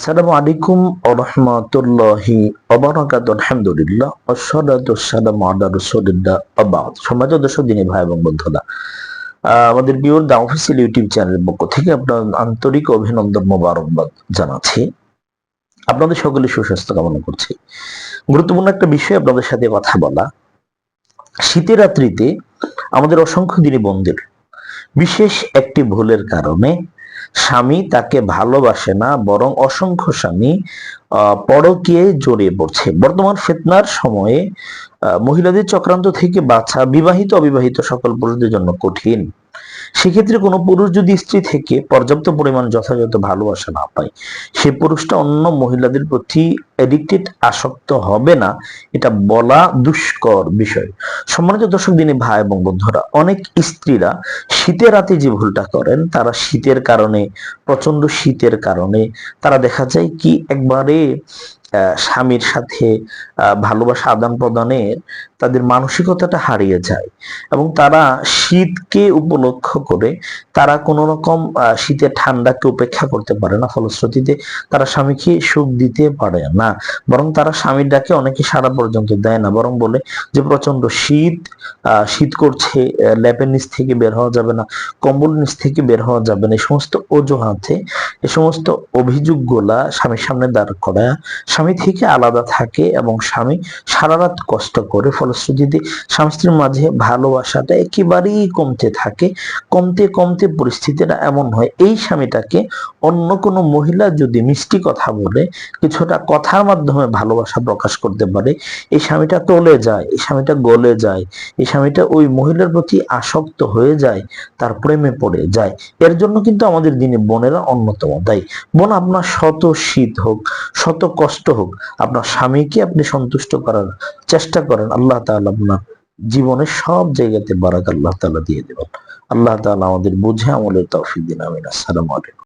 আসসালামু আলাইকুম রহমতুল্লাহি অবরাকাত দিনী ভাই এবং বন্ধুরা আমাদের ইউটিউব চ্যানেলের পক্ষ থেকে আপনার আন্তরিক অভিনন্দন মোবারকবাদ জানাচ্ছি। আপনাদের সকলে সুস্বাস্থ্য কামনা করছি। গুরুত্বপূর্ণ একটা বিষয় আপনাদের সাথে কথা বলা, শীতের রাত্রিতে আমাদের অসংখ্য দিনী বন্ধুর বিশেষ একটি ভুলের কারণে স্বামী তাকে ভালোবাসে না বরং অসংখ্য স্বামী আহ, পরকীয়ায় জড়িয়ে পড়ছে। বর্তমান ফেতনার সময়ে মহিলাদের চক্রান্ত থেকে বাছা বিবাহিত অবিবাহিত সকল পুরুষদের জন্য কঠিন। সেক্ষেত্রে কোনো পুরুষ যদি স্ত্রী থেকে পর্যাপ্ত পরিমাণ যথাযথ ভালোবাসা না পায়, সে পুরুষটা অন্য মহিলাদের প্রতি এডিক্টেড আসক্ত হবে না, এটা বলা দুষ্কর বিষয়। সম্মানিত দর্শক, দিনে ভাই এবং বন্ধুরা, অনেক স্ত্রীরা শীতের রাতে যে ভুলটা করেন, তারা শীতের কারণে প্রচণ্ড শীতের কারণে, তারা দেখা যায় কি একবারে স্বামীর সাথে ভালোবাসা আদান প্রদানের তাদের মানসিকতাটা হারিয়ে যায়। এবং তারা শীতকে উপলক্ষ করে তারা কোনো রকম শীতের ঠান্ডাকে উপেক্ষা করতে পারে না। ফলশ্রুতিতে তারা স্বামীকে সুখ দিতে পারে না। বরং তারা স্বামীর ডাকে অনেকে সারা পর্যন্ত দেয় না। বরং বলে যে প্রচণ্ড শীত শীত করছে ল্যাপের নিচ থেকে বের হওয়া যাবে না, কম্বল নিচ থেকে বের হওয়া যাবে না। এই সমস্ত অজুহাতে, এই সমস্ত অভিযোগগুলা স্বামীর সামনে দাঁড় করায়। স্বামী থেকে আলাদা থাকে এবং স্বামী সারা রাত কষ্ট করে, ফলশ্রুতিতে স্বামী স্ত্রীর মাঝে ভালোবাসাটা একেবারেই কমতে থাকে। কমতে কমতে পরিস্থিতিটা এমন হয়, এই স্বামীটাকে অন্য কোনো মহিলা যদি মিষ্টি কথা বলে, কিছুটা কথার মাধ্যমে ভালোবাসা প্রকাশ করতে পারে, এই স্বামীটা টলে যায়, এই স্বামীটা গলে যায়, এই স্বামীটা ওই মহিলার প্রতি আসক্ত হয়ে যায়, তার প্রেমে পড়ে যায়। এর জন্য কিন্তু আমাদের দিনে বোনেরা অন্যতম দায়ী। বোন আপনার শত শীত হোক, শত কষ্ট হোক, আপনার স্বামীকে আপনি সন্তুষ্ট করার চেষ্টা করেন, আল্লাহ তাআলা আপনার জীবনের সব জায়গাতে বারাক আল্লাহ তাআলা দিয়ে দেবেন। আল্লাহ তাআলা আমাদের বুঝে আমলের তৌফিক দিন, আমিন। আসসালামু আলাইকুম।